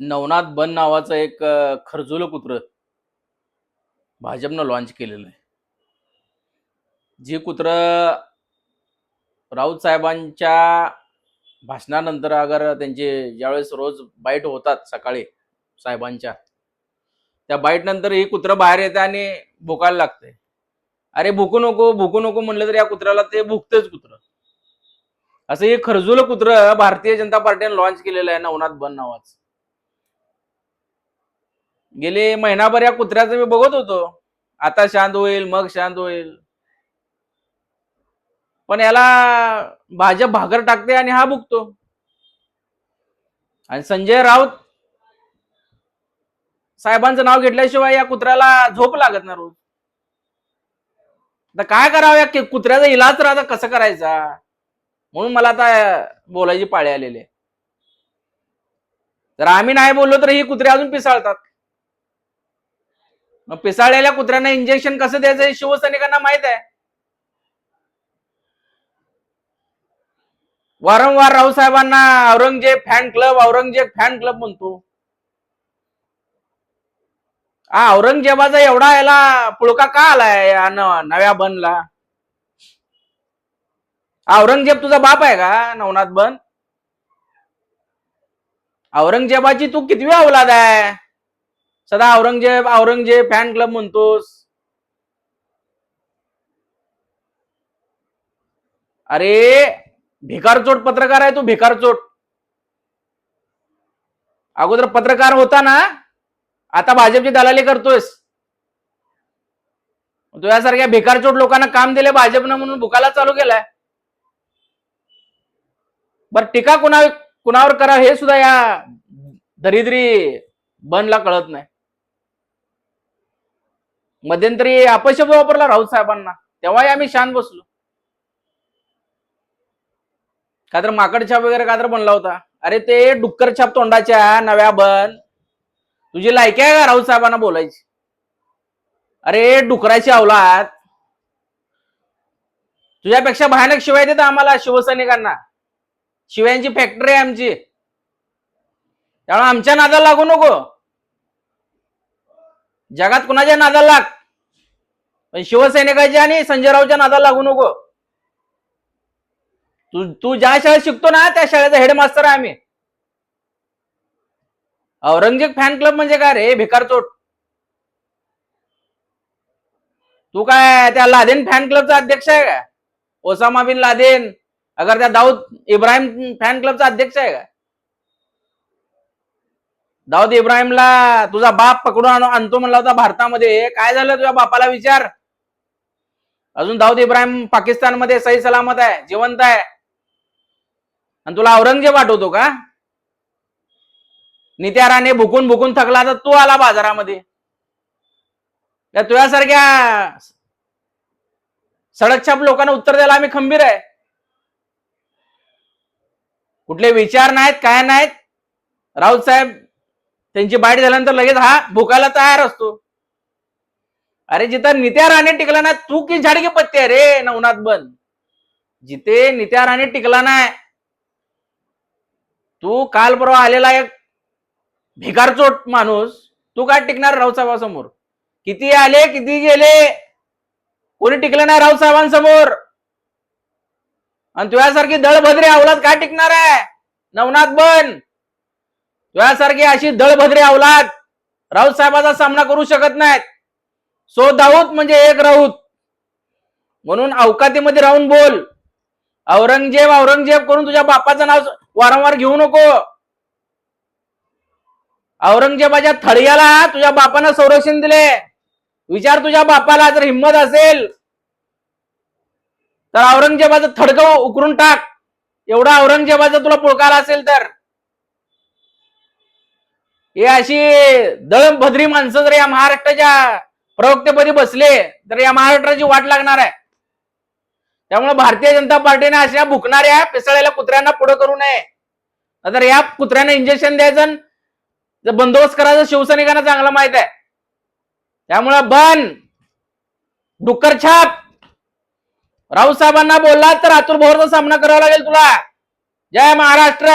नवनाथ बन नावाचं एक अ, कुत्र भाजपनं लॉन्च केलेलं आहे. जे कुत्र राऊत साहेबांच्या भाषणानंतर अगर त्यांचे ज्यावेळेस रोज बाईट होतात सकाळी साहेबांच्या त्या बाईट नंतर ही कुत्र बाहेर येते आणि भुकायला लागते. अरे भुकू नको भुकू नको म्हणलं तर या कुत्र्याला ते भुकतेच कुत्र. असं हे खरजुलं कुत्र भारतीय जनता पार्टीने लॉन्च केलेलं आहे नवनाथ बन नावाचं. गेले महिनाभर या कुत्र्याचं मी बघत होतो. आता शांत होईल मग शांत होईल. पण याला भाजप भाकर टाकते आणि हा बुकतो आणि संजय राऊत साहेबांचं नाव घेतल्याशिवाय या कुत्र्याला झोप लागत ना रोज. आता काय करावं या कुत्र्याचा इलाज तर आता कसं करायचा? म्हणून मला आता बोलायची पाळी आलेली आहे. जर आम्ही नाही बोललो तर ही कुत्रे अजून पिसाळतात. मग पिसाळलेल्या कुत्र्यांना इंजेक्शन कसं द्यायचं हे शिवसैनिकांना माहीत आहे. वारंवार रावसाहेबांना Aurangzeb fan club Aurangzeb fan club म्हणतो. हा औरंगजेबाचा एवढा याला पुळका का आलाय नव्या बनला? औरंगजेब तुझा बाप आहे का नवनाथ बन? औरंगजेबाची तू कितवी औलाद आहे? सदा औरंगजेब औरंगजेब फॅन क्लब म्हणतोस. अरे भिकारचोट पत्रकार आहे तू भिकारचोट अगोदर पत्रकार होता ना आता भाजपची दलाली करतोयस. तुझ्यासारख्या भिकारचोट लोकांना काम दिले भाजपनं म्हणून भुकाला चालू केलाय. बर टीका कुणा कुणावर करा हे सुद्धा या दरिद्री बनला कळत नाही. मध्यंतरी अपशब्द वापरला राऊत साहेबांना. तेव्हाही आम्ही शांत बसलो. का तर माकड छाप वगैरे का तर बनला होता. अरे ते डुक्कर छाप तोंडाच्या नव्या बन. तुझी लायकी आहे का राऊत साहेबांना बोलायची? अरे डुकराची अवलाद. तुझ्यापेक्षा भयानक शिवाय देत आम्हाला शिवसैनिकांना. शिव्यांची फॅक्टरी आहे आमची. त्यामुळे आमच्या नादाला लागू नको. जगात कुणाच्या नादाला लाग? म्हणजे पण शिवसैनिकाच्या आणि संजय राऊच्या नादाला लागू नको. तू तू ज्या शाळेत शिकतो ना त्या शाळेचा हेडमास्टर आहे आम्ही. औरंगजेब फॅन क्लब म्हणजे काय रे? भिकारचोट तू काय त्या लादेन फॅन क्लबचा अध्यक्ष आहे का ओसामा बिन लादेन. अगर त्या दाऊद इब्राहिम फॅन क्लबचा अध्यक्ष आहे का दाऊद इब्राहिमला तुझा बाप पकडून आणतो म्हणला होता भारतामध्ये. काय झालं तुझ्या बापाला विचार? अजून दाऊद इब्राहिम पाकिस्तानमध्ये सही सलामत आहे जिवंत आहे. आणि तुला औरंगजेब आठवतो का? नित्या राणे भुकून भुकून थकला तर तू आला बाजारामध्ये. त्या तुझ्यासारख्या सडकछाप लोकांना उत्तर द्यायला आम्ही खंबीर आहे. कुठले विचार नाहीत काय नाहीत? राऊत साहेब त्यांची बाईट झाल्यानंतर लगेच हा भुकायला तयार असतो. अरे जिथं नित्या राणे टिकला ना तू की झाडकी पत्ते आहे रे नवनाथ बन. जिथे नित्या राणे टिकला नाही तू काल परवा आलेला एक भिकारचोट माणूस तू काय टिकणार रावसाहेबांसमोर किती आले किती गेले? कोणी टिकलं नाही रावसाहेबांसमोर आणि तुझ्यासारखी दळभद्रे अवलाद काय टिकणार आहे? नवनाथ बन. तुझ्यासारखी अशी दळभद्रे अवलाद राऊत साहेबाचा सामना करू शकत नाहीत. सो दाऊत म्हणजे एक राऊत. म्हणून अवकातीमध्ये राहून बोल. औरंगजेब औरंगजेब करून तुझ्या बापाचं नाव वारंवार घेऊ नको. औरंगजेबाच्या थळियाला तुझ्या बापानं संरक्षण दिले. विचार तुझ्या बापाला जर हिंमत असेल तर औरंगजेबाचं थडकं उकरून टाक. एवढा औरंगजेबाचा तुला पुळकाला असेल तर. हे अशी दळभद्री माणसं जर या महाराष्ट्राच्या प्रवक्तेपदी बसले तर या महाराष्ट्राची वाट लागणार आहे. त्यामुळे भारतीय जनता पार्टीने अशा भुकणाऱ्या पिसळलेल्या कुत्र्यांना पुढे करू नये. तर या कुत्र्यांना इंजेक्शन द्यायचं बंदोबस्त करायचं शिवसैनिकांना चांगलं माहीत आहे. त्यामुळं बन डुक्कर छाप. राऊत साहेबांना बोलला तर अतुल भोवरचा सामना करावा लागेल तुला. जय महाराष्ट्र.